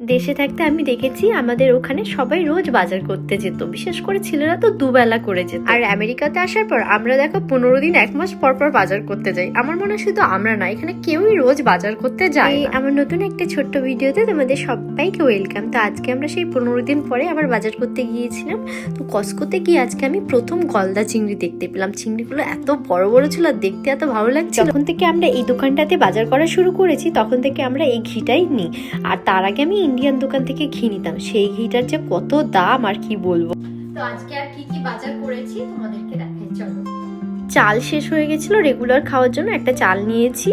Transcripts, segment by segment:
দেশে থাকতে আমি দেখেছি আমাদের ওখানে সবাই রোজ বাজার করতে যেত। বিশেষ করে ছেলেরা তো দুবেলা করে যেত। আর আমেরিকাতে আসার পর আমরা দেখো পনেরো দিন এক মাস পর পর বাজার করতে যাই। আমার মনে হয় শুধু আমরা না এখানে কেউই রোজ বাজার করতে যায় আমার নতুন একটা ছোট্ট ভিডিওতে তোমাদের সবাইকে ওয়েলকাম তো আজকে আমরা সেই পনেরো দিন পরে আবার বাজার করতে গিয়েছিলাম। তো কসকোতে গিয়ে আজকে আমি প্রথম গলদা চিংড়ি দেখতে পেলাম। চিংড়িগুলো এত বড় বড় ছিল আর দেখতে এত ভালো লাগছে যখন থেকে আমরা এই দোকানটাতে বাজার করা শুরু করেছি তখন থেকে আমরা এই ঘিটাই নিই। আর তার আগে আমি ইন্ডিয়ান দোকান থেকে ঘি নিতাম। সেই ঘিটার যে কত দাম আর কি বলব। তো আজকে আর কি কি বাজার করেছি তোমাদেরকে দেখাই, চলো। চাল শেষ হয়ে গেছিল রেগুলার খাওয়ার জন্য একটা চাল নিয়েছি।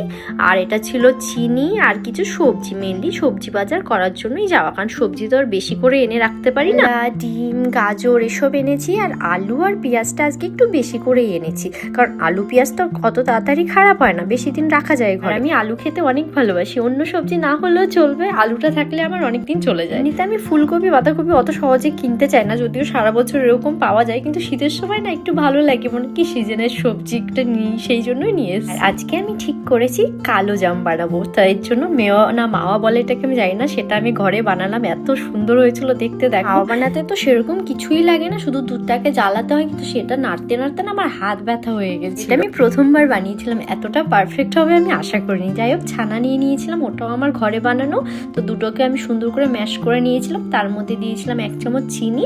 আর এটা ছিল চিনি আর কিছু সবজি মেনলি সবজি বাজার করার জন্যই যাওয়া। কারণ সবজি তো আর বেশি করে এনে রাখতে পারি না। ডিম গাজর এসব এনেছি আর আলু আর পেঁয়াজটা আজকে একটু বেশি করে এনেছি। কারণ আলু পেঁয়াজ তো কত তাড়াতাড়ি খারাপ হয় না বেশি দিন রাখা যায় ঘরে। আমি আলু খেতে অনেক ভালোবাসি অন্য সবজি না হলেও চলবে আলুটা থাকলে আমার অনেক দিন চলে যায়। এমনিতে আমি ফুলকপি বাঁধাকপি অত সহজে কিনতে চাই না যদিও সারা বছর এরকম পাওয়া যায় কিন্তু শীতের সময় না একটু ভালো লাগে মনে কি সিজনের সবজিটা নিই সেই জন্যই নিয়ে এসেছি। আর আজকে আমি ঠিক করেছি কালো জাম বানাবো। তাই এর জন্য মেয়া না মাওয়া বলে এটাকে আমি জানি না সেটা আমি ঘরে বানালাম। এত সুন্দর হয়েছিল দেখতে দেখো। মাওয়া বানাতে তো সেরকম কিছুই লাগে না শুধু দুধটাকে জ্বালাতে হয় কিন্তু সেটা নাড়তে নাড়তে না আমার হাত ব্যথা হয়ে গেছে এটা আমি প্রথমবার বানিয়েছিলাম এতটা পারফেক্ট হবে আমি আশা করিনি। যাই হোক ছানা নিয়ে নিয়েছিলাম ওটাও আমার ঘরে বানানো। তো দুটোকে আমি সুন্দর করে ম্যাশ করে নিয়েছিলাম তার মধ্যে দিয়েছিলাম এক চামচ চিনি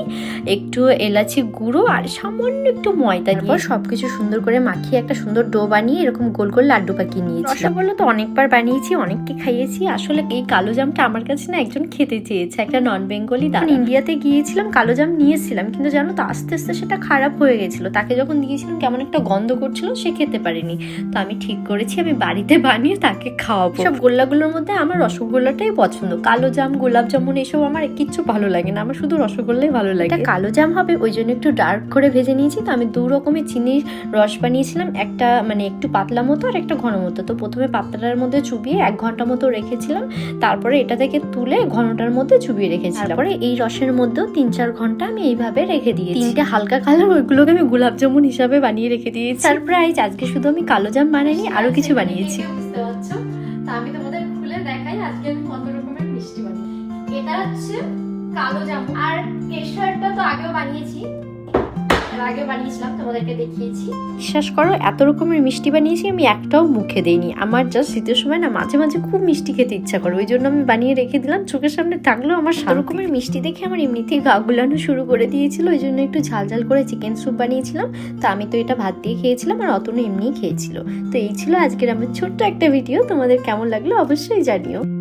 একটু এলাচি গুঁড়ো আর সামান্য একটু ময়দা দিয়ে সবকিছু সুন্দর করে মাখিয়ে একটা সুন্দর ডো বানিয়ে এরকম গোল গোল লাড্ডু পাকিয়ে নিয়েছি রসগোল্লা তো অনেকবার বানিয়েছি অনেককে খাইয়েছি। আসলে এই কালো জামটা আমার কাছে না একজন খেতে চেয়েছে একটা নন বেঙ্গলি দাদা ইন্ডিয়াতে গিয়েছিলাম কালো জাম নিয়েছিলাম কিন্তু জানো তো আস্তে আস্তে সেটা খারাপ হয়ে গেছিল। তাকে যখন দিয়েছিলাম কেমন একটা গন্ধ করছিল সে খেতে পারেনি। তো আমি ঠিক করেছি আমি বাড়িতে বানিয়ে তাকে খাওয়াবো। সব গোল্লাগুলোর মধ্যে আমার রসগোল্লাটাই পছন্দ। কালো জাম গোলাপ জামুন এসব আমার কিচ্ছু ভালো লাগে না আমার শুধু রসগোল্লাই ভালো লাগে। কালো জাম হবে ওই জন্য একটু ডার্ক করে ভেজে নিয়েছি তো আমি দু রকমের চিনির রস বানিয়েছিলাম একটা মানে একটু পাতলা মতো আর একটা ঘন মতো। তো প্রথমে পাতলাটার মধ্যে চুবিয়ে এক ঘণ্টা মতো রেখেছিলাম তারপরে এটা থেকে তুলে ঘনটার মধ্যে চুবিয়ে রেখেছিলাম। তারপরে এই রসের মধ্যেও তিন চার ঘণ্টা আমি এইভাবে রেখে দিয়েছি। তিনটে হালকা কালার ওইগুলোকে আমি গোলাপ জামুন হিসাবে বানিয়ে রেখে দিয়েছি। সারপ্রাইজ আজকে শুধু আমি কালো জাম বানাইনি আরও কিছু বানিয়েছি। বুঝতে পারছ? তা আমি তোমাদের খুলে দেখাই আজকে আমি কত রকমের মিষ্টি বানিয়েছি এটা হচ্ছে কালো জামু আর কেশরটা তো আগেও বানিয়েছি আগে বানিয়েছিলাম তোমাদেরকে দেখিয়েছি। বিশ্বাস করো এত রকমের মিষ্টি বানিয়েছি আমি একটাও মুখে দেইনি। আমার জাস্ট শীতের সময় না মাঝে মাঝে খুব মিষ্টি খেতে ইচ্ছা করে ওই জন্য আমি বানিয়ে রেখে দিলাম। চোখের সামনে থাকলেও আমার সাত রকমের মিষ্টি দেখে আমার এমনিতেই গা গুলানো শুরু করে দিয়েছিল ওই জন্য একটু ঝাল ঝাল করে চিকেন স্যুপ বানিয়েছিলাম। তো আমি তো এটা ভাত দিয়ে খেয়েছিলাম আর অতনু এমনিই খেয়েছিল। তো এই ছিল আজকের আমার ছোট্ট একটা ভিডিও তোমাদের কেমন লাগল অবশ্যই জানিও।